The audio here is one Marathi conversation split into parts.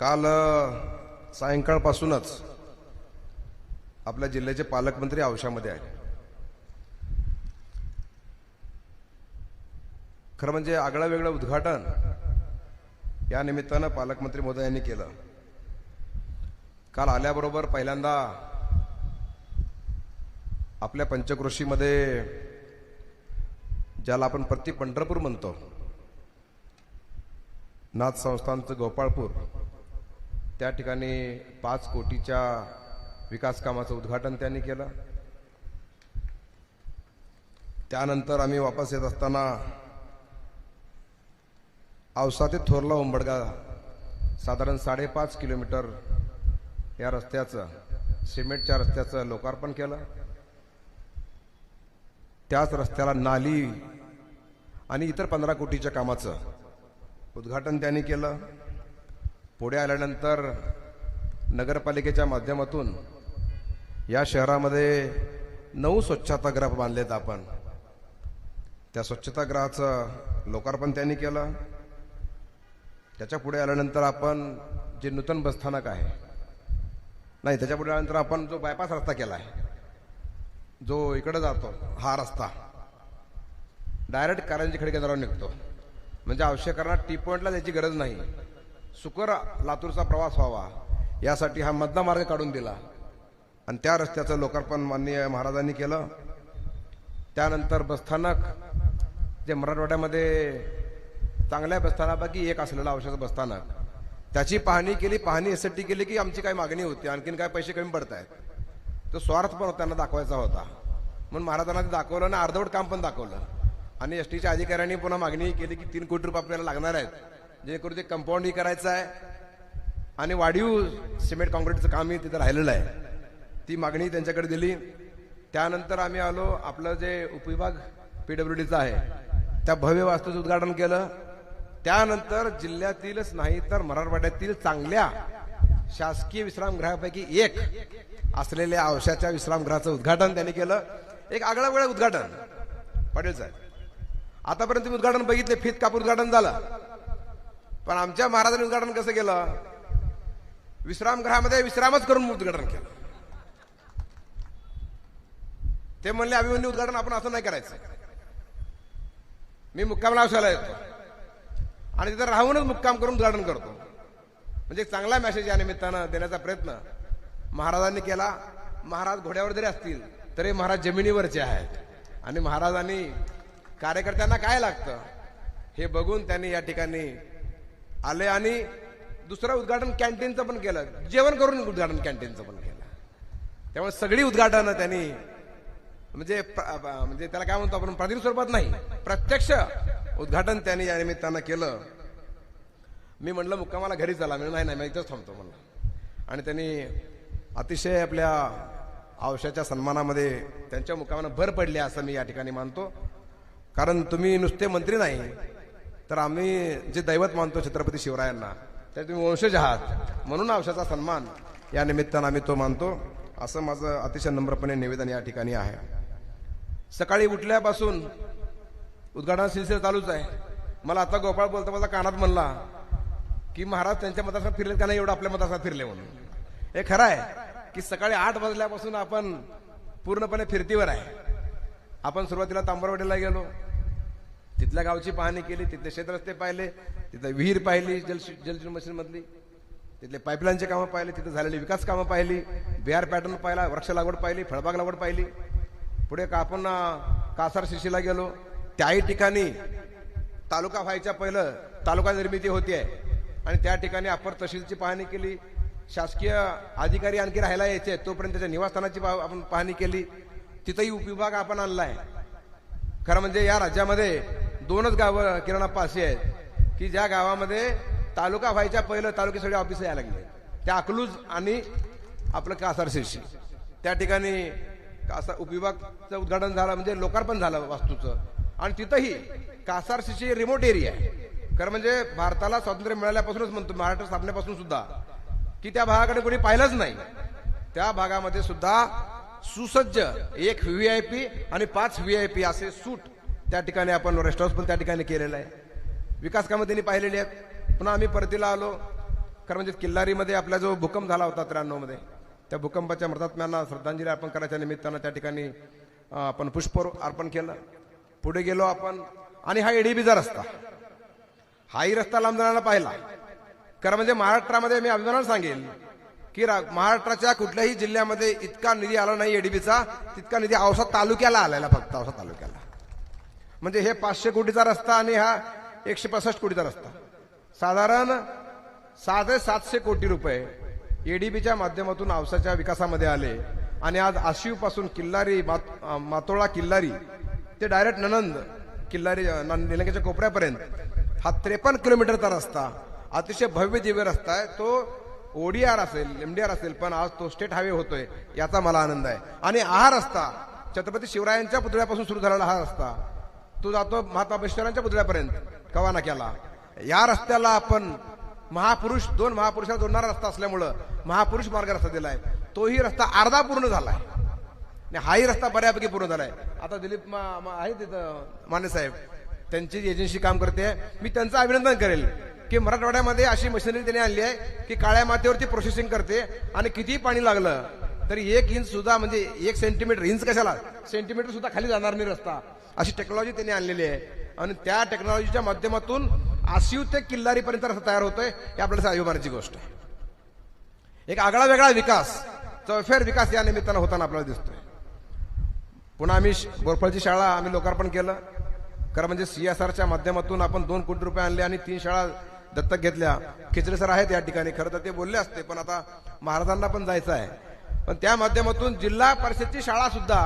काल सायंकाळपासूनच आपल्या जिल्ह्याचे पालकमंत्री औशामध्ये आहे खरं म्हणजे आगळं वेगळं उद्घाटन या निमित्तानं पालकमंत्री मोदयांनी केलं. काल आल्याबरोबर पहिल्यांदा आपल्या पंचकृषीमध्ये ज्याला आपण प्रति पंढरपूर म्हणतो नाथ संस्थानचं गोपाळपूर त्या ठिकाणी पाच कोटीच्या विकास कामाचं उद्घाटन त्यांनी केलं. त्यानंतर आम्ही वापस येत असताना औसा ते थोरला उंबडगा साधारण साडेपाच किलोमीटर या रस्त्याचं सिमेंटच्या रस्त्याचं लोकार्पण केलं. त्याच रस्त्याला नाली आणि इतर पंधरा कोटीच्या कामाचं उद्घाटन त्यांनी केलं. पुढे आल्यानंतर नगरपालिकेच्या माध्यमातून या शहरामध्ये नऊ स्वच्छतागृह बांधलेत आपण. त्या स्वच्छतागृहाचं लोकार्पण त्यांनी केलं. त्याच्या पुढे आल्यानंतर आपण जे नूतन बसस्थानक आहे नाही त्याच्या पुढे आल्यानंतर आपण जो बायपास रस्ता केला आहे जो इकडे जातो हा रस्ता डायरेक्ट कारंजी खडकेंद्रावर निघतो. म्हणजे आवश्यकांना टी पॉईंटला त्याची गरज नाही. सुकर लातूरचा प्रवास व्हावा यासाठी हा मधला मार्ग काढून दिला. आणि त्या रस्त्याचं लोकार्पण माननीय महाराजांनी केलं. त्यानंतर बसस्थानक जे मराठवाड्यामध्ये चांगल्या बसस्थानापैकी एक असलेलं औषध बसस्थानक त्याची पाहणी केली पाहणी यासाठी केली की आमची काय मागणी होती आणखीन काय पैसे कमी पडत आहेत तो स्वार्थ पण त्यांना दाखवायचा होता. म्हणून महाराजांना ते दाखवलं आणि अर्धवट काम पण दाखवलं. आणि एस टीच्या अधिकाऱ्यांनी पुन्हा मागणी केली की तीन कोटी रुपये आपल्याला लागणार आहेत. जेणेकरून ते कंपाऊंडही करायचं आहे. आणि वाढीव सिमेंट काँक्रीटचं कामही तिथं राहिलेलं आहे. ती मागणी त्यांच्याकडे दिली. त्यानंतर आम्ही आलो. आपलं जे उपविभाग पीडब्ल्यू डीचा आहे त्या भव्य वास्तूचं उद्घाटन केलं. त्यानंतर जिल्ह्यातीलच नाही तर मराठवाड्यातील चांगल्या शासकीय विश्रामगृहापैकी एक असलेल्या औषधाच्या विश्रामगृहाचं उद्घाटन त्यांनी केलं. एक आगळं वेगळं उद्घाटन. पाटील साहेब आतापर्यंत तुम्ही उद्घाटन बघितले फित कापूर उद्घाटन झालं. पण आमच्या महाराजांनी उद्घाटन कसं केलं? विश्रामगृहामध्ये विश्रामच करून उद्घाटन केलं. ते म्हणले अभिमन्यू उद्घाटन आपण असं नाही करायचं. मी मुक्काम लावशाला येतो. आणि तिथं राहूनच मुक्काम करून उद्घाटन करतो. म्हणजे एक चांगला मेसेज या निमित्तानं देण्याचा प्रयत्न महाराजांनी केला. महाराज घोड्यावर जरी असतील तरी महाराज जमिनीवरचे आहेत. आणि महाराजांनी कार्यकर्त्यांना काय लागतं? हे बघून त्यांनी या ठिकाणी आले आणि दुसरं उद्घाटन कॅन्टीनचं पण केलं. जेवण करून उद्घाटन कॅन्टीनचं पण केलं. त्यामुळे सगळी उद्घाटनं त्यांनी म्हणजे प्र- म्हणजे त्याला काय म्हणतो आपण प्रातिनिधिक स्वरूपात नाही प्रत्यक्ष उद्घाटन त्यांनी या निमित्तानं केलं. मी म्हटलं मुक्कामाला घरी चला. मी नाही नाही मी इथंच थांबतो म्हणलं. आणि त्यांनी अतिशय आपल्या अवशाच्या सन्मानामध्ये त्यांच्या मुक्कामानं भर पडली असं मी या ठिकाणी मानतो. कारण तुम्ही नुसते मंत्री नाही तर आम्ही जे दैवत मानतो छत्रपती शिवरायांना तर तुम्ही वंशज आहात. म्हणून अंशाचा सन्मान या निमित्तानं आम्ही तो मानतो. असं माझं अतिशय नम्रपणे निवेदन या ठिकाणी आहे. सकाळी उठल्यापासून उद्घाटन सिलसिला चालूच आहे. मला आता गोपाळ बोलता माझा कानात म्हणला की महाराज त्यांच्या मतासात फिरले का नाही एवढं आपल्या मतासात फिरले म्हणून? हे खरं आहे की सकाळी आठ वाजल्यापासून आपण पूर्णपणे फिरतीवर आहे. आपण सुरुवातीला तांबरवाडीला गेलो. तिथल्या गावची पाहणी केली तिथले शेतरस्ते पाहिले तिथं विहीर पाहिली जल जल मशीन मधली तिथले पाईपलाईनचे कामं पाहिले तिथं झालेली विकास कामं पाहिली बिहार पॅटर्न पाहिला वृक्ष लागवड पाहिली फळबाग लागवड पाहिली. पुढे का आपण कासार शिशीला गेलो. त्याही ठिकाणी तालुका व्हायच्या पहिलं तालुका निर्मिती होती आहे आणि त्या ठिकाणी अप्पर तहसीलची पाहणी केली. शासकीय अधिकारी आणखी राहायला यायचे तोपर्यंत त्याच्या निवासस्थानाची आपण पाहणी केली. तिथंही उपविभाग आपण आणला आहे खरं म्हणजे या राज्यामध्ये दोनच गावं किराणा पाशी आहेत की ज्या गावामध्ये तालुका व्हायच्या पहिलं तालुके सगळे ऑफिस यायला लागले. त्या अकलूज आणि आपलं कासार शिर्षी त्या ठिकाणी कासार उपविभागचं उद्घाटन झालं म्हणजे लोकार्पण झालं वास्तूचं. आणि तिथंही कासार शिर्षी रिमोट एरिया आहे. खरं म्हणजे भारताला स्वातंत्र्य मिळाल्यापासूनच म्हणतो महाराष्ट्र स्थापनेपासून सुद्धा. की त्या भागाकडे कोणी पाहिलंच नाही. त्या भागामध्ये सुद्धा सुसज्ज एक व्ही आय पी आणि पाच व्ही आय पी असे सूट त्या ठिकाणी आपण रेस्ट हाऊस पण त्या ठिकाणी केलेलं आहे. विकास कामं त्यांनी पाहिलेली आहेत. पुन्हा आम्ही परतीला आलो. खरं म्हणजे किल्लारीमध्ये आपला जो भूकंप झाला होता त्र्याण्णवमध्ये त्या भूकंपाच्या मृतात्म्यांना श्रद्धांजली अर्पण करायच्या निमित्तानं त्या ठिकाणी आपण पुष्प अर्पण केलं. पुढे गेलो आपण. आणि हा एडीबीचा रस्ता. हाही रस्ता लांबजणारा पाहिला. खरं म्हणजे महाराष्ट्रामध्ये मी अभिमानानं सांगेल की रा- महाराष्ट्राच्या कुठल्याही जिल्ह्यामध्ये इतका निधी आला नाही एडीबीचा तितका निधी औसा तालुक्याला आलेला फक्त औसा तालुक्याला. म्हणजे हे पाचशे कोटीचा रस्ता आणि हा एकशे पासष्ट कोटीचा रस्ता. साधारण साधे सातशे कोटी रुपये एडीबीच्या माध्यमातून औसाच्या विकासामध्ये आले. आणि आज आशिवपासून किल्लारी मात- मातोळा किल्लारी ते डायरेक्ट ननंद किल्लारी निलंग्याच्या कोपऱ्यापर्यंत. हा त्रेपन्न किलोमीटरचा रस्ता अतिशय भव्य दिव्य रस्ता आहे. तो ओडीआर असेल एमडीआर असेल पण आज तो स्टेट हायवे होतोय याचा मला आनंद आहे. आणि हा रस्ता छत्रपती शिवरायांच्या पुतळ्यापासून सुरू झालेला हा रस्ता तो जातो महात्मा पुतळ्यापर्यंत. कवाना केला. या रस्त्याला आपण महापुरुष दोन महापुरुषाला जोडणारा रस्ता असल्यामुळं महापुरुष मार्ग रस्ता दिलाय. तोही रस्ता अर्धा पूर्ण झालाय. आणि हाही रस्ता बऱ्यापैकी पूर्ण झालाय. आता दिलीप मा- मा- आहे तिथं माने साहेब. त्यांची एजन्सी काम करते मी त्यांचं अभिनंदन करेल की मराठवाड्यामध्ये अशी मशिनरी त्यांनी आणली आहे की काळ्या मातीवरती प्रोसेसिंग करते आणि कितीही पाणी लागलं तरी एक इंच सुद्धा म्हणजे एक सेंटीमीटर इंच कशाला? सेंटीमीटर सुद्धा खाली जाणार नाही रस्ता. अशी टेक्नॉलॉजी त्यांनी आणलेली आहे. आणि त्या टेक्नॉलॉजीच्या माध्यमातून आसिव ते किल्लारीपर्यंत रस्ता तयार होतोय हे आपल्याला अभिमानाची गोष्ट आहे. एक आगळा वेगळा विकास चौफेर विकास या निमित्तानं होताना आपल्याला दिसतोय. पुन्हा आम्ही बोरफळची शाळा आम्ही लोकार्पण केलं. खरं म्हणजे सीएसआरच्या माध्यमातून आपण दोन कोटी रुपये आणले आणि तीन शाळा दत्तक घेतल्या. खिचडे सर आहेत या ठिकाणी खरं तर ते बोलले असते पण आता महाराजांना पण जायचं आहे. पण त्या माध्यमातून जिल्हा परिषदची शाळा सुद्धा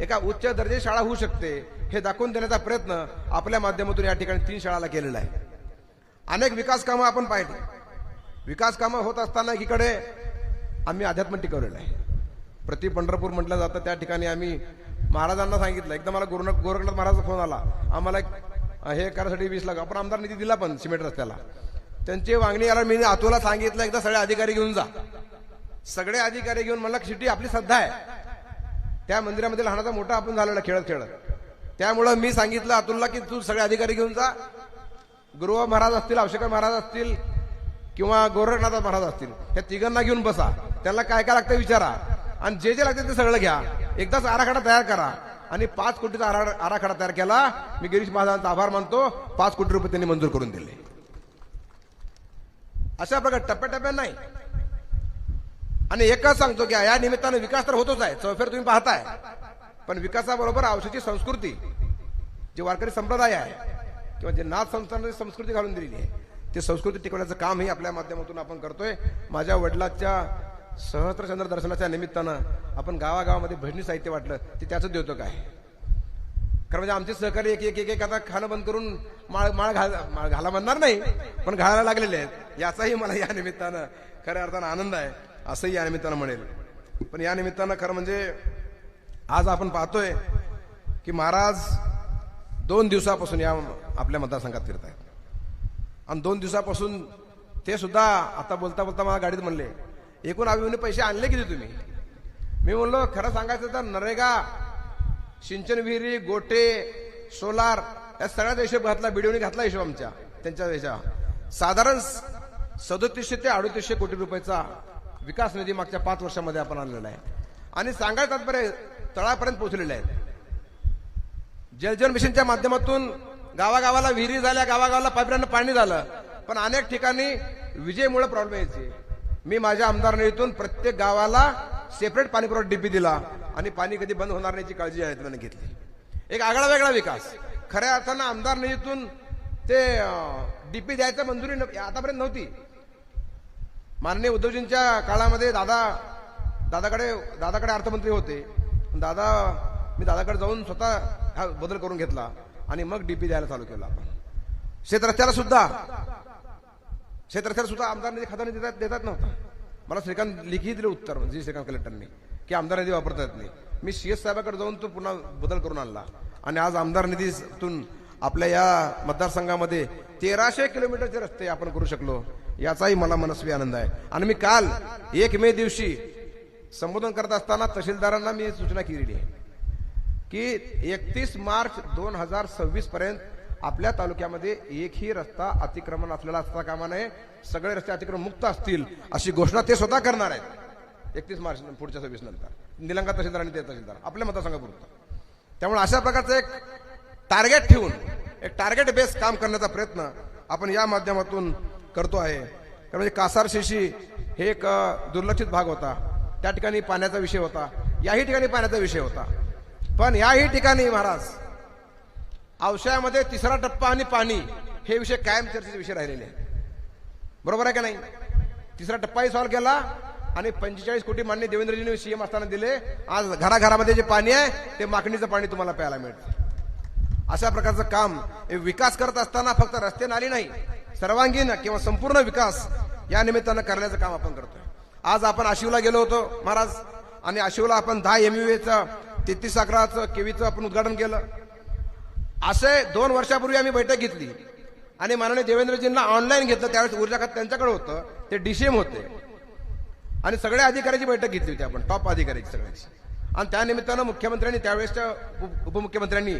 एका उच्च दर्जाची शाळा होऊ शकते हे दाखवून देण्याचा प्रयत्न आपल्या माध्यमातून या ठिकाणी तीन शाळाला केलेला आहे. अनेक विकास कामं आपण पाहिली. विकास कामं होत असताना एकीकडे आम्ही अध्यात्म टिकवलेलं आहे. प्रति पंढरपूर म्हटलं जातं त्या ठिकाणी आम्ही महाराजांना सांगितलं. एकदा मला गुरुनाथ गोरखनाथ महाराजचा फोन आला. आम्हाला एक, हे करायसाठी वीस लाख आपण आमदार निधी दिला पण सिमेंट रस्त्याला. त्यांची मागणी याला मी आतोला सांगितलं एकदा सगळे अधिकारी घेऊन जा. सगळे अधिकारी घेऊन मला सिटी आपली श्रद्धा आहे. त्या मंदिरामध्ये लहानाचा मोठा आपण झालेला खेळत खेळत त्यामुळं मी सांगितलं अतुलला की तू सगळे अधिकारी घेऊन जा. गुरुवा महाराज असतील अवशेकर महाराज असतील किंवा गोरखनाथ महाराज असतील ह्या तिघांना घेऊन बसा. त्यांना काय काय लागतं विचारा. आणि जे जे लागते ते सगळं घ्या. एकदाच आराखडा तयार करा. आणि पाच कोटीचा आराखडा तयार केला. मी गिरीश महाराजांचा आभार मानतो. पाच कोटी रुपये त्यांनी मंजूर करून दिले. अशा प्रकारे टप्प्याटप्प्यात नाही. आणि एकच सांगतो की या निमित्तानं विकास तर होतोच आहे. चौफेर तुम्ही पाहताय. पण विकासाबरोबर औषधी संस्कृती जे वारकरी संप्रदाय आहे किंवा जे नाथ संस्थांनी संस्कृती घालून दिलेली आहे ते संस्कृती टिकवण्याचं कामही आपल्या माध्यमातून आपण करतोय. माझ्या वडिलाच्या सहस्त्रचंद्र दर्शनाच्या निमित्तानं आपण गावागावामध्ये भजनी साहित्य वाटलं ते त्याचं देतो काय? खरं म्हणजे आमचे सहकारी एक एक एक एक आता खाणं बंद करून माळ माळ घाल माळ घाला म्हणणार नाही पण घालायला लागलेले आहेत. याचाही मला या निमित्तानं खऱ्या अर्थानं आनंद आहे. असंही या निमित्तानं म्हणेल. पण या निमित्तानं खरं म्हणजे आज आपण पाहतोय की महाराज दोन दिवसापासून या आपल्या मतदारसंघात फिरत आहेत. आणि दोन दिवसापासून ते सुद्धा आता बोलता बोलता मला गाडीत म्हणले एकूण अभिमन्यू पैसे आणले किती तुम्ही? मी म्हणलो खरं सांगायचं तर नरेगा सिंचन विहिरी गोटे सोलार या सगळ्याचा हिशोब घातला बिडिओने घातला हिशोब आमच्या त्यांच्या ह्याच्या साधारण सदोतीसशे ते अडोतीसशे कोटी रुपयाचा विकास निधी मागच्या पाच वर्षामध्ये आपण आणलेला आहे. आणि सांगायला तात्पर्य तळापर्यंत पोहोचलेले आहेत. जलजीवन मिशनच्या माध्यमातून गावागावाला विहिरी झाल्या गावागावाला पाईपलाईन पाणी झालं. पण अनेक ठिकाणी विजेमुळे प्रॉब्लेम यायचे. मी माझ्या आमदार निधीतून प्रत्येक गावाला सेपरेट पाणी पुरवठा डीपी दिला आणि पाणी कधी बंद होणार नाहीची काळजी आहे घेतली. एक आगळा वेगळा विकास. खऱ्या अर्थानं आमदार निधीतून ते डीपी द्यायचं मंजुरी आतापर्यंत नव्हती. माननीय उद्धवजींच्या काळामध्ये दादा दादाकडे दादाकडे अर्थमंत्री होते. दादा मी दादाकडे जाऊन स्वतः हा बदल करून घेतला आणि मग डीपी द्यायला चालू केला आपण. शेतरस्त्याला सुद्धा शेतरस्त्याला सुद्धा आमदार निधी खाता निधी देतात देतात नव्हता. मला श्रीकांत लिखी दिलं उत्तर जी श्रीकांत कलेक्टरनी की आमदार निधी वापरता येत नाही. मी सीएस साहेबाकडे जाऊन तो पुन्हा बदल करून आणला. आणि आज आमदार निधीतून आपल्या या मतदारसंघामध्ये तेराशे किलोमीटरचे रस्ते आपण करू शकलो. याचाही मला मनस्वी आनंद आहे. आणि मी काल एक मे दिवशी संबोधन करत असताना तहसीलदारांना मी सूचना केलेली आहे की एकतीस मार्च दोन हजार सव्वीस पर्यंत आपल्या तालुक्यामध्ये एकही रस्ता अतिक्रमण असलेला असता कामा नये. सगळे रस्ते अतिक्रमण मुक्त असतील अशी घोषणा ते स्वतः करणार आहेत. एकतीस मार्च पुढच्या सव्वीस नंतर. निलंगा तहसीलदार आणि ते तहसीलदार. आपल्या मतदारसंघापुरतं. त्यामुळे अशा प्रकारचं एक टार्गेट ठेवून एक टार्गेट बेस काम करण्याचा प्रयत्न आपण या माध्यमातून करतो आहे. कारण म्हणजे कासार शिशी हे एक दुर्लक्षित भाग होता. त्या ठिकाणी पाण्याचा विषय होता. याही ठिकाणी पाण्याचा विषय होता. पण याही ठिकाणी महाराज औषधामध्ये तिसरा टप्पा आणि पाणी हे विषय कायम चर्चेचे विषय राहिलेले बरोबर आहे का नाही? तिसरा टप्पाही सॉल्व्ह केला आणि पंचेचाळीस कोटी मान्य देवेंद्रजींनी सीएम असताना दिले. आज घराघरामध्ये जे पाणी आहे ते माकणीचं पाणी तुम्हाला प्यायला मिळतं. अशा प्रकारचं काम हे विकास करत असताना फक्त रस्ते नाली नाही सर्वांगीण किंवा संपूर्ण विकास या निमित्तानं करण्याचं काम आपण करतोय. आज आपण आशिवला गेलो होतो महाराज आणि आशिवला आपण दहा एमयूएचं तेहतीस अकराचं केवीचं आपण उद्घाटन केलं. असे दोन वर्षापूर्वी आम्ही बैठक घेतली. आणि माननीय देवेंद्रजींना ऑनलाईन घेतलं त्यावेळेस ऊर्जा खात त्यांच्याकडे होतं ते डीसीएम होते. आणि सगळ्या अधिकाऱ्याची बैठक घेतली होती आपण टॉप अधिकाऱ्याची सगळ्यांची. आणि त्या निमित्तानं मुख्यमंत्र्यांनी त्यावेळेसच्या उप- उपमुख्यमंत्र्यांनी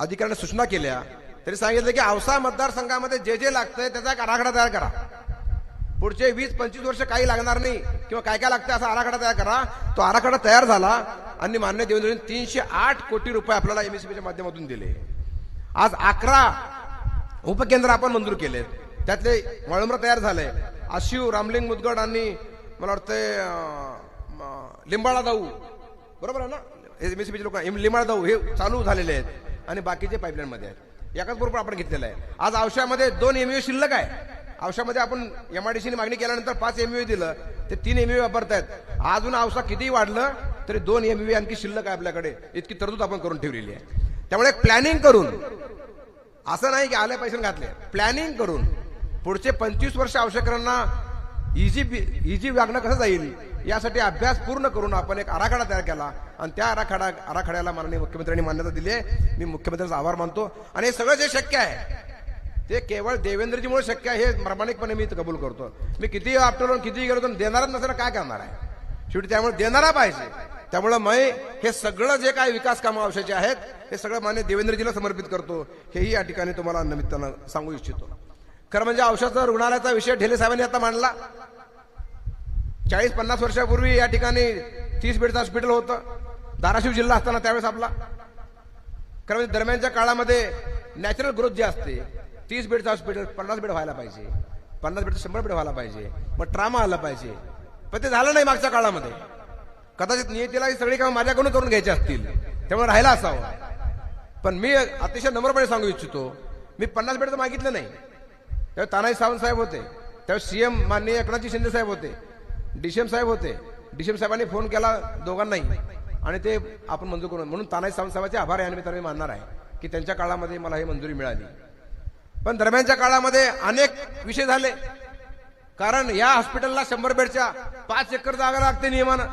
अधिकाऱ्यांना सूचना केल्या तरी सांगितलं की औसा मतदारसंघामध्ये जे जे लागतंय त्याचा एक आराखडा तयार करा. पुढचे वीस पंचवीस वर्ष काही लागणार नाही किंवा काय काय लागतं असा आराखडा तयार करा. तो आराखडा तयार झाला आणि मान्य देवेंद्रजींनी तीनशे आठ कोटी रुपये आपल्याला एमएससीबीच्या माध्यमातून दिले. आज अकरा उपकेंद्र आपण मंजूर केलेत. त्यातले वळमर तयार झाले. आशिव रामलिंग मुदगड आणि मला वाटतंय लिंबाळा दाऊ बरोबर आहे ना? एमएससीबीचे लोक लिंबाळा दाऊ हे चालू झालेले आहेत आणि बाकीचे पाईपलाईन मध्ये आहेत. एकाच बरोबर आपण घेतलेलं आहे. आज औषधामध्ये दोन एमयू शिल्लक आहे. औषधामध्ये आपण एमआयडीसीने मागणी केल्यानंतर पाच एमयू दिलं ते तीन एमयू वापरतायत. अजून औषध कितीही वाढलं तरी दोन एमयू आणखी शिल्लक आहे आपल्याकडे. इतकी तरतूद आपण करून ठेवलेली आहे. त्यामुळे प्लॅनिंग करून असं नाही की आल्या पैसे घातले. प्लॅनिंग करून पुढचे पंचवीस वर्ष आवश्यकांना इजी इजी वागणं कसं जाईल? यासाठी अभ्यास पूर्ण करून आपण एक आराखडा तयार केला. आणि त्या आराखडा आराखड्याला माननीय मुख्यमंत्र्यांनी मान्यता दिली आहे. मी मुख्यमंत्र्यांचा आभार मानतो. आणि हे सगळं जे शक्य आहे ते केवळ देवेंद्रजीमुळे शक्य आहे हे प्रामाणिकपणे मी कबूल करतो. मी किती आपटलो किती गेलो तर देणारच नसेल काय करणार आहे? शेवटी त्यामुळे देणारा पाहिजे. त्यामुळं मै हे सगळं जे काय विकास कामं आवश्यचे आहेत हे सगळं मान्य देवेंद्रजीला समर्पित करतो. हेही या ठिकाणी तुम्हाला निमित्तानं सांगू इच्छितो. खरं म्हणजे औषधाचा रुग्णालयाचा विषय ढेले साहेबांनी आता मांडला. चाळीस पन्नास वर्षापूर्वी या ठिकाणी तीस बेडचं हॉस्पिटल होतं. धाराशिव जिल्हा असताना त्यावेळेस आपला. खरं म्हणजे दरम्यानच्या काळामध्ये नॅचरल ग्रोथ जी असते तीस बेडचं हॉस्पिटल पन्नास बेड व्हायला पाहिजे. पन्नास बेडचं शंभर बेड व्हायला पाहिजे. मग ट्रामा आला पाहिजे. पण ते झालं नाही मागच्या काळामध्ये. कदाचित नियतीला ही सगळी कामं माझ्याकडून करून घ्यायची असतील. त्यामुळे राहिला असावं. पण मी अतिशय नम्रपणे सांगू इच्छितो मी पन्नास बेडचं मागितलं नाही. त्यावेळी तानाजी सावंत साहेब होते. त्यावेळी सीएम माननीय एकनाथजी शिंदे साहेब होते. डीसीएम साहेब होते. डीसीएम साहेबांनी फोन केला दोघांनाही. आणि ते आपण मंजूर करून म्हणून तानाजी सावंत साहेबांचे आभार या निमित्ताने मी मानणार आहे की त्यांच्या काळामध्ये मला ही मंजुरी मिळाली. पण दरम्यानच्या काळामध्ये अनेक विषय झाले. कारण या हॉस्पिटलला शंभर बेडच्या पाच एकर जागा लागते नियमानं.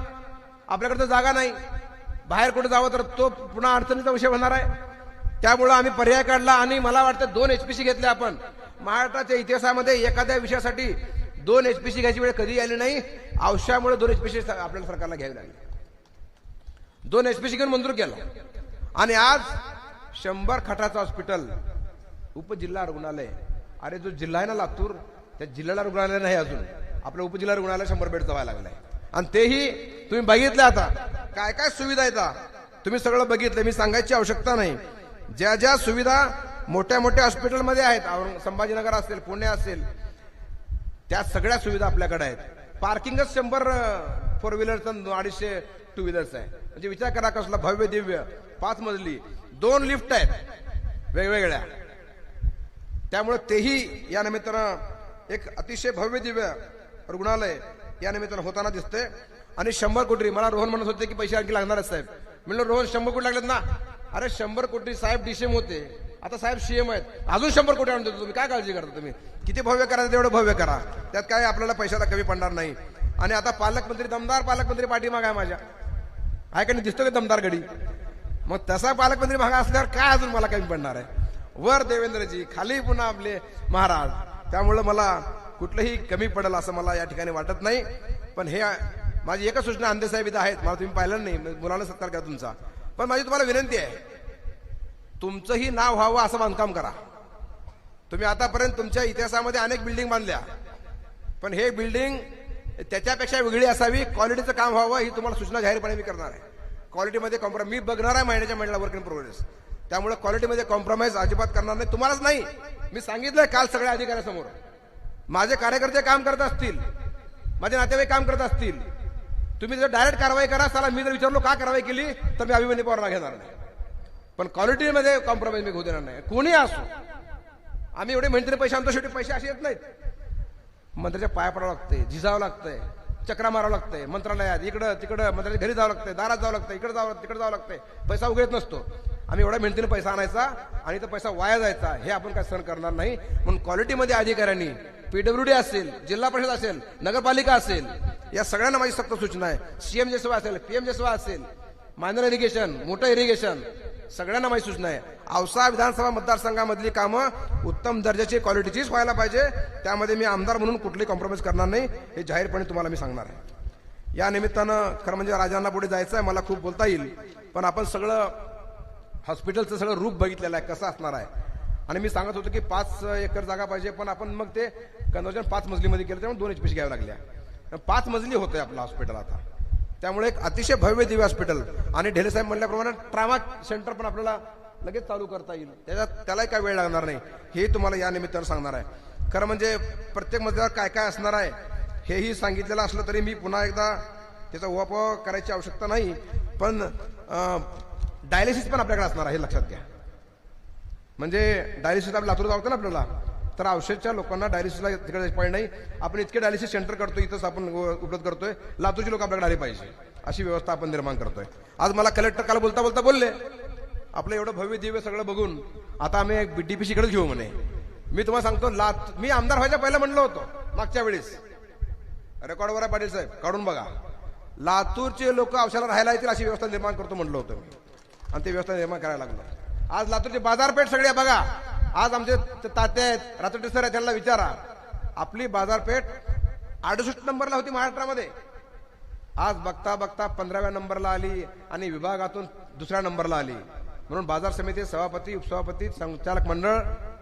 आपल्याकडे तर जागा नाही. बाहेर कुठे जावं तर तो पुन्हा अडचणीचा विषय होणार आहे. त्यामुळं आम्ही पर्याय काढला आणि मला वाटतं दोन एचपीसी घेतले आपण. महाराष्ट्राच्या इतिहासामध्ये एखाद्या विषयासाठी दोन एचपीसी घ्यायची वेळ कधी आली नाही. औषधामुळे दोन एचपीसी आपल्याला सरकारला घ्यावी लागली. दोन एचपीसी घेऊन मंजूर केला. आणि आज शंभर खटाचं हॉस्पिटल उपजिल्हा रुग्णालय अरे जो जिल्हा आहे ना लातूर त्या जिल्ह्याला रुग्णालय नाही अजून. आपलं उपजिल्हा रुग्णालय शंभर बेडचं व्हायला लागलंय. आणि तेही तुम्ही बघितलं आता. काय काय सुविधा आहेत तुम्ही सगळं बघितलं. मी सांगायची आवश्यकता नाही. ज्या ज्या सुविधा मोठ्या मोठ्या हॉस्पिटलमध्ये आहेत. औरंग- संभाजीनगर असेल पुणे असेल. त्या सगळ्या सुविधा आपल्याकडे आहेत. पार्किंगच शंभर फोर व्हीलरचं अडीचशे टू व्हीलर्स आहे. म्हणजे विचार करा कसला भव्य दिव्य पाच मजली दोन लिफ्ट आहेत वेगवेगळ्या. त्यामुळे तेही या निमित्तानं एक अतिशय भव्य दिव्य रुग्णालय या निमित्तानं होताना दिसतंय. आणि शंभर कोटी मला रोहन म्हणत होते की पैसे आणखी लागणार साहेब. म्हणलं रोहन शंभर कोटी लागलेत ना? अरे शंभर कोटी साहेब डीसीएम होते. आता साहेब सीएम आहेत. अजून शंभर कोटी आणून देतो तुम्ही. काय काळजी करता तुम्ही? किती भव्य करायचं तेवढं भव्य करा. त्यात काय आपल्याला पैशाला कमी पडणार नाही. आणि आता पालकमंत्री दमदार पालकमंत्री पाठीमाग आहे माझ्या. आहे का नाही? दिसतो का दमदार गडी मग तसा पालकमंत्री मागा असल्यावर काय अजून मला कमी पडणार आहे? वर देवेंद्रजी खाली पुन्हा आपले महाराज. त्यामुळं मला कुठलंही कमी पडेल असं मला या ठिकाणी वाटत नाही. पण हे माझी एकच सूचना अंधे साहेब इथं आहेत. मला तुम्ही पाहिलं नाही. मुलांना सत्कार करा तुमचा. पण माझी तुम्हाला विनंती आहे. तुमचंही नाव व्हावं असं बांधकाम करा. तुम्ही आतापर्यंत तुमच्या इतिहासामध्ये अनेक बिल्डिंग बांधल्या. पण हे बिल्डिंग त्याच्यापेक्षा वेगळी असावी क्वालिटीचं काम व्हावं ही तुम्हाला सूचना जाहीरपणे मी करणार आहे. क्वालिटीमध्ये कॉम्प्रोमाइज मी बघणार आहे महिन्याच्या महिन्याला वर्क इन प्रोग्रेस त्यामुळे क्वालिटीमध्ये कॉम्प्रोमाइज अजिबात करणार नाही. तुम्हालाच नाही. मी सांगितलंय काल सगळ्या अधिकाऱ्यासमोर. माझे कार्यकर्ते काम करत असतील. माझे नातेवाईक काम करत असतील. तुम्ही जर डायरेक्ट कारवाई करा चला मी जर विचारलो का कारवाई केली तर मी अभिमानी पवारला घेणार नाही. पण क्वालिटीमध्ये कॉम्प्रोमाइज मी होऊ देणार नाही. कोणी असो आम्ही एवढे मेहनतीने पैसे आणतो शेवटी पैसे असे येत नाहीत. मंत्र्याच्या पाया पडावं लागतंय झिजावं लागतंय चक्रा मारावं लागतंय मंत्रालयात इकडं तिकडं मंत्र्याच्या घरी जावं लागतंय दारात जावं लागतं इकडे जावं तिकडे जावं लागतंय. पैसा उघडत नसतो. आम्ही एवढ्या मेहनतीने पैसा आणायचा आणि तो पैसा वाया जायचा हे आपण काय सहन करणार नाही. म्हणून क्वालिटीमध्ये अधिकाऱ्यांनी पीडब्ल्यूडी असेल जिल्हा परिषद असेल नगरपालिका असेल या सगळ्यांना माझी सक्त सूचना आहे. सीएम जे सेवा असेल पीएम जे सेवा असेल मायनर इरिगेशन मोठं इरिगेशन सगळ्यांना माझी सूचना आहे. औसा विधानसभा मतदारसंघामधली कामं उत्तम दर्जाची क्वालिटीचीच व्हायला पाहिजे. त्यामध्ये मी आमदार म्हणून कुठली कॉम्प्रोमाइज करणार नाही. हे जाहीरपणे तुम्हाला मी सांगणार आहे. या निमित्तानं खरं म्हणजे राजांना पुढे जायचं आहे मला खूप बोलता येईल. पण आपण सगळं हॉस्पिटलचं सगळं रूप बघितलेलं आहे कसं असणार आहे. आणि मी सांगत होतो की पाच एकर जागा पाहिजे पण आपण मग ते कन्वर्जन पाच मजलीमध्ये केलं त्यामुळे दोन एच घ्याव्या लागल्या पाच मजली होतंय आपलं हॉस्पिटल आता. त्यामुळे एक अतिशय भव्य दिव्य हॉस्पिटल. आणि ढेले साहेब म्हणल्याप्रमाणे ट्रामा सेंटर पण आपल्याला लगेच चालू करता येईल. त्याच्यात त्यालाही काय वेळ लागणार नाही. हे तुम्हाला या निमित्तानं सांगणार आहे. खरं म्हणजे प्रत्येक मजल्यावर काय काय असणार आहे हेही सांगितलेलं असलं तरी मी पुन्हा एकदा त्याचा उहापोह करायची आवश्यकता नाही. पण डायलिसिस पण आपल्याकडे असणार आहे हे लक्षात घ्या. म्हणजे डायलिसिस आपण लातूर जावतं ना आपल्याला? तर औषधच्या लोकांना डायलिसिसला तिकडे जायचं पाहिजे नाही. आपण इतके डायलिसिस सेंटर करतो इथंच आपण उपलब्ध करतोय. लातूरची लोक आपल्याकडे आले पाहिजे. अशी व्यवस्था आपण निर्माण करतोय. आज मला कलेक्टर काल बोलता बोलता बोलले आपलं एवढं भव्य दिव्य सगळं बघून आता आम्ही एक डीपीसीकडेच घेऊ म्हणे. मी तुम्हाला सांगतो लात मी आमदार व्हायच्या पहिला म्हणलो होतो मागच्या वेळेस. रेकॉर्डवर आहे पाटील साहेब काढून बघा. लातूरचे लोक औषधाला राहायला येतील अशी व्यवस्था निर्माण करतो म्हणलो होतो आणि ती व्यवस्था निर्माण करायला लागलो. आज लातूरची बाजारपेठ सगळी बघा. आज आमचे ते तात्या आहेत रातोटे सर आहेत त्यांना विचारा. आपली बाजारपेठ अडुसष्ट नंबरला होती महाराष्ट्रामध्ये. आज बघता बघता पंधराव्या नंबरला आली आणि विभागातून दुसऱ्या नंबरला आली. म्हणून बाजार समिती सभापती उपसभापती संचालक मंडळ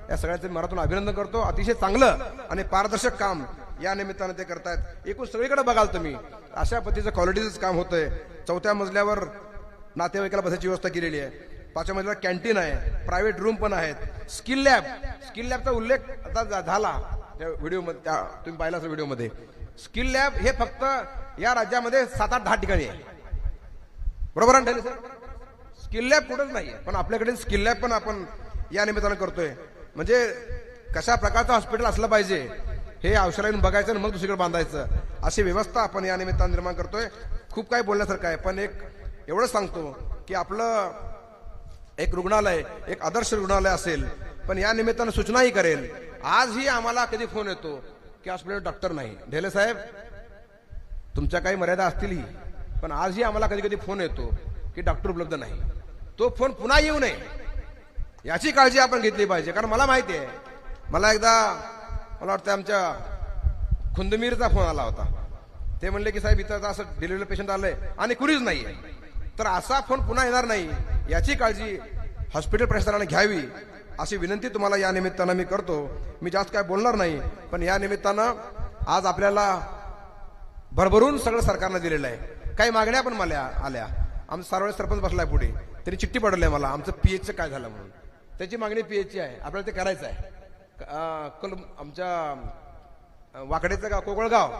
या सगळ्यांचे मनातून अभिनंदन करतो. अतिशय चांगलं आणि पारदर्शक काम या निमित्तानं ते करतायत. एकूण सगळीकडे बघाल तुम्ही अशा पद्धतीचं क्वालिटीचं काम होतंय. चौथ्या मजल्यावर नातेवाईकाला बसायची व्यवस्था केलेली आहे. पाचव्या मजल्यावर कॅन्टीन आहे प्रायव्हेट रूम पण आहेत. स्किल लॅब स्किल लॅबचा उल्लेख आता झाला. त्या व्हिडिओमध्ये त्या तुम्ही पाहिला असेल व्हिडिओमध्ये. स्किल लॅब हे फक्त या राज्यामध्ये सात आठ दहा ठिकाणी आहे. बरोबर आहे सर स्किल लॅब कुठंच नाही पण आपल्याकडे स्किल लॅब पण आपण या निमित्तानं करतोय. म्हणजे कशा प्रकारचं हॉस्पिटल असलं पाहिजे हे औषध बघायचं आणि मग दुसरीकडे बांधायचं अशी व्यवस्था आपण या निमित्तानं निर्माण करतोय. खूप काही बोलण्यासारखं आहे पण एक एवढं सांगतो की आपलं एक रुग्णालय एक आदर्श रुग्णालय असेल पण या निमित्तानं सूचनाही करेल. आजही आम्हाला कधी फोन येतो की हॉस्पिटल डॉक्टर नाही. ढेले साहेब तुमच्या काही मर्यादा असतीलही पण आजही आम्हाला कधी कधी फोन येतो की डॉक्टर उपलब्ध नाही. तो फोन पुन्हा येऊ नये याची काळजी आपण घेतली पाहिजे कारण मला माहिती आहे मला एकदा मला वाटतं आमच्या खुंदमीरचा फोन आला होता. ते म्हणले की साहेब इथं असं डिलिव्हरी पेशंट आलंय आणि कुणीच नाहीये. तर असा फोन पुन्हा येणार नाही. याची काळजी हॉस्पिटल प्रशासनाने घ्यावी. अशी विनंती तुम्हाला या निमित्तानं मी करतो. मी जास्त काय बोलणार नाही पण या निमित्तानं आज आपल्याला भरभरून सगळं सरकारनं दिलेलं आहे. काही मागण्या पण मला आल्या. आमचं सारवळे सरपंच बसलाय पुढे. त्यांनी चिठ्ठी पडली मला. आमचं पीएचचं काय झालं म्हणून. त्याची मागणी पीएचची आहे. आपल्याला ते करायचं आहे कल आमच्या वाकडेचं गाव कोकळगाव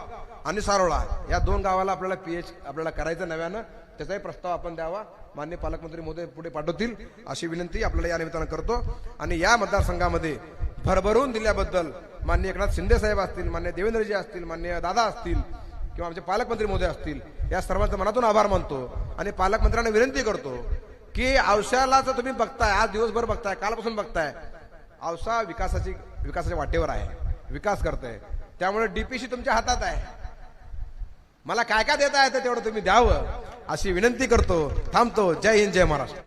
आणि सारोळा या दोन गावाला आपल्याला पीएच आपल्याला करायचं नव्यानं. त्याचाही प्रस्ताव आपण द्यावा. मान्य पालकमंत्री मोदी पुढे पाठवतील अशी विनंती आपल्याला या निमित्तानं करतो. आणि या मतदारसंघामध्ये भरभरून दिल्याबद्दल मान्य एकनाथ शिंदे साहेब असतील मान्य देवेंद्रजी असतील मान्य दादा असतील किंवा आमचे पालकमंत्री मोदी असतील या सर्वांचा मनातून आभार मानतो. आणि पालकमंत्र्यांना विनंती करतो की औषधाला तुम्ही बघताय आज दिवसभर बघताय कालपासून बघताय. औसा विकासाची विकासाच्या वाटेवर आहे. विकास करतोय. त्यामुळे डीपीसी तुमच्या हातात आहे. मला काय काय देता येतं तेवढं तुम्ही द्यावं अशी विनंती करतो. थांबतो. जय हिंद जय महाराष्ट्र.